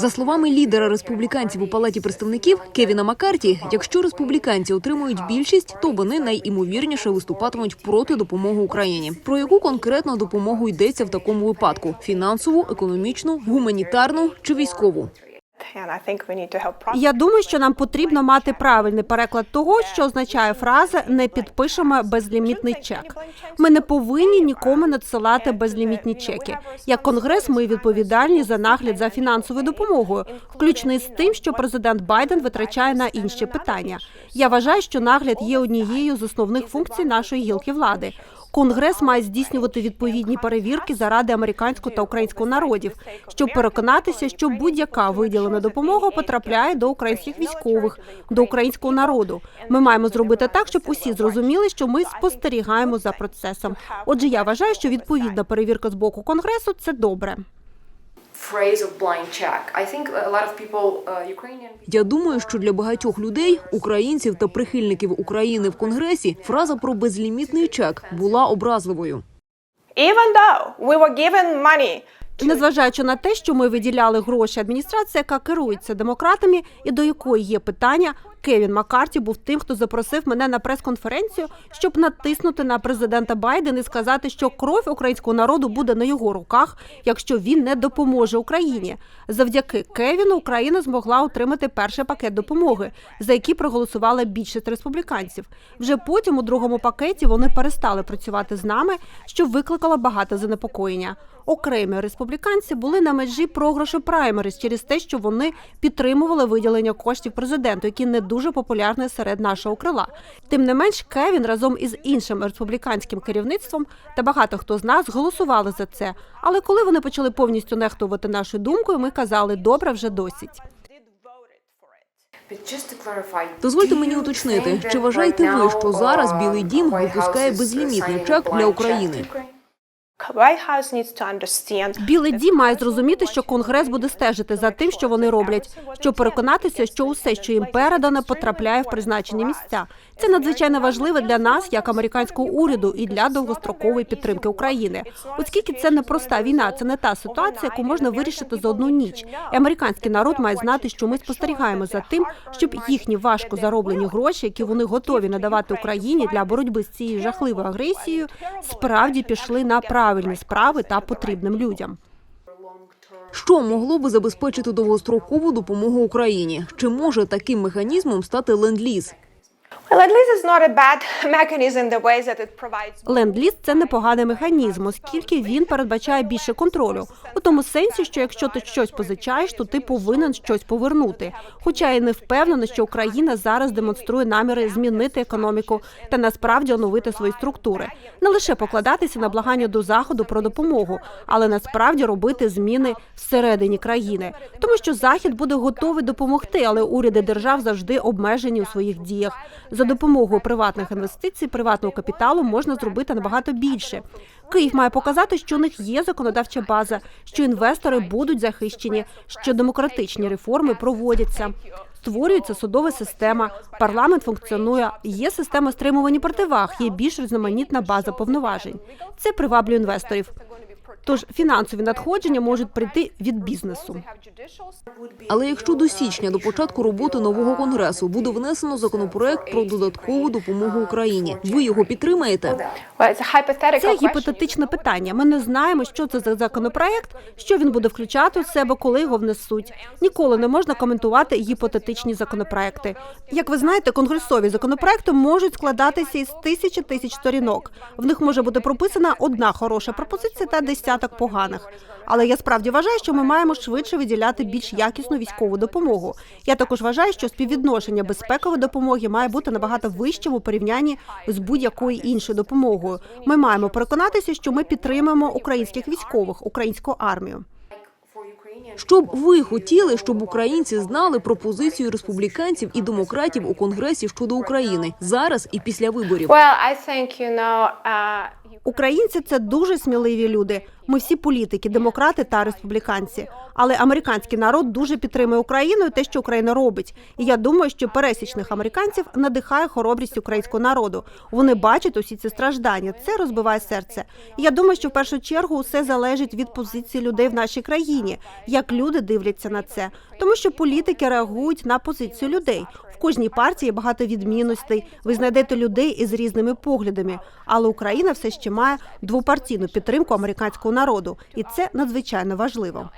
За словами лідера республіканців у палаті представників Кевіна Маккарті, якщо республіканці отримують більшість, то вони найімовірніше виступатимуть проти допомоги Україні. Про яку конкретно допомогу йдеться в такому випадку: фінансову, економічну, гуманітарну чи військову? Я думаю, що нам потрібно мати правильний переклад того, що означає фраза не підпишемо безлімітний чек. Ми не повинні нікому надсилати безлімітні чеки. Як конгрес, ми відповідальні за нагляд за фінансовою допомогою, включно з тим, що президент Байден витрачає на інші питання. Я вважаю, що нагляд є однією з основних функцій нашої гілки влади. Конгрес має здійснювати відповідні перевірки заради американського та українського народів, щоб переконатися, що будь-яка виділена допомога потрапляє до українських військових, до українського народу. Ми маємо зробити так, щоб усі зрозуміли, що ми спостерігаємо за процесом. Отже, я вважаю, що відповідна перевірка з боку конгресу це добре. Я думаю, що для багатьох людей, українців та прихильників України в конгресі, фраза про безлімітний чек була образливою. Even though we were given money Незважаючи на те, що ми виділяли гроші адміністрація, яка керується демократами, і до якої є питання, Кевін Маккарті був тим, хто запросив мене на прес-конференцію, щоб натиснути на президента Байдена і сказати, що кров українського народу буде на його руках, якщо він не допоможе Україні. Завдяки Кевіну Україна змогла отримати перший пакет допомоги, за який проголосувала більшість республіканців. Вже потім у другому пакеті вони перестали працювати з нами, що викликало багато занепокоєння. Окремі республіканці були на межі програшу праймерис через те, що вони підтримували виділення коштів президенту, які не дуже популярні серед нашого крила. Тим не менш, Кевін разом із іншим республіканським керівництвом та багато хто з нас голосували за це. Але коли вони почали повністю нехтувати нашою думкою, ми казали, добре, вже досить. Дозвольте мені уточнити, чи вважаєте ви, що зараз Білий Дім випускає безлімітний чек для України? White House needs to understand Білий дім має зрозуміти, що конгрес буде стежити за тим, що вони роблять, щоб переконатися, що усе, що їм передано, потрапляє в призначені місця. Це надзвичайно важливо для нас, як американського уряду, і для довгострокової підтримки України. Оскільки це не проста війна, це не та ситуація, яку можна вирішити за одну ніч. І американський народ має знати, що ми спостерігаємо за тим, щоб їхні важко зароблені гроші, які вони готові надавати Україні для боротьби з цією жахливою агресією, справді пішли на правильні справи та потрібним людям. Що могло би забезпечити довгострокову допомогу Україні? Чи може таким механізмом стати ленд-ліз? Ленд-ліз – це непоганий механізм, оскільки він передбачає більше контролю. У тому сенсі, що якщо ти щось позичаєш, то ти повинен щось повернути. Хоча я не впевнена, що Україна зараз демонструє наміри змінити економіку та насправді оновити свої структури, не лише покладатися на благання до заходу про допомогу, але насправді робити зміни всередині країни, тому що захід буде готовий допомогти, але уряди держав завжди обмежені у своїх діях. За допомогою приватних інвестицій, приватного капіталу можна зробити набагато більше. Київ має показати, що у них є законодавча база, що інвестори будуть захищені, що демократичні реформи проводяться. Створюється судова система, парламент функціонує, є система стримування противаг, є більш різноманітна база повноважень. Це приваблює інвесторів. Тож фінансові надходження можуть прийти від бізнесу. Але якщо до січня, до початку роботи нового конгресу, буде внесено законопроект про додаткову допомогу Україні, ви його підтримаєте? Це гіпотетичне питання. Ми не знаємо, що це за законопроект, що він буде включати в себе, коли його внесуть. Ніколи не можна коментувати гіпотетичні законопроекти. Як ви знаєте, конгресові законопроекти можуть складатися із тисячі тисяч сторінок. В них може бути прописана одна хороша пропозиція та десяток поганих. Але я справді вважаю, що ми маємо швидше виділяти більш якісну військову допомогу. Я також вважаю, що співвідношення безпекової допомоги має бути набагато вищим у порівнянні з будь-якою іншою допомогою. Ми маємо переконатися, що ми підтримуємо українських військових, українську армію. For Ukrainian Що б ви хотіли, щоб українці знали про позицію республіканців і демократів у конгресі щодо України зараз і після виборів? Українці це дуже сміливі люди. Ми всі політики, демократи та республіканці. Але американський народ дуже підтримує Україну і те, що Україна робить. І я думаю, що пересічних американців надихає хоробрість українського народу. Вони бачать усі ці страждання. Це розбиває серце. І я думаю, що в першу чергу усе залежить від позиції людей в нашій країні, як люди дивляться на це, тому що політики реагують на позицію людей. Кожній партії багато відмінностей. Ви знайдете людей із різними поглядами, але Україна все ще має двопартійну підтримку американського народу, і це надзвичайно важливо.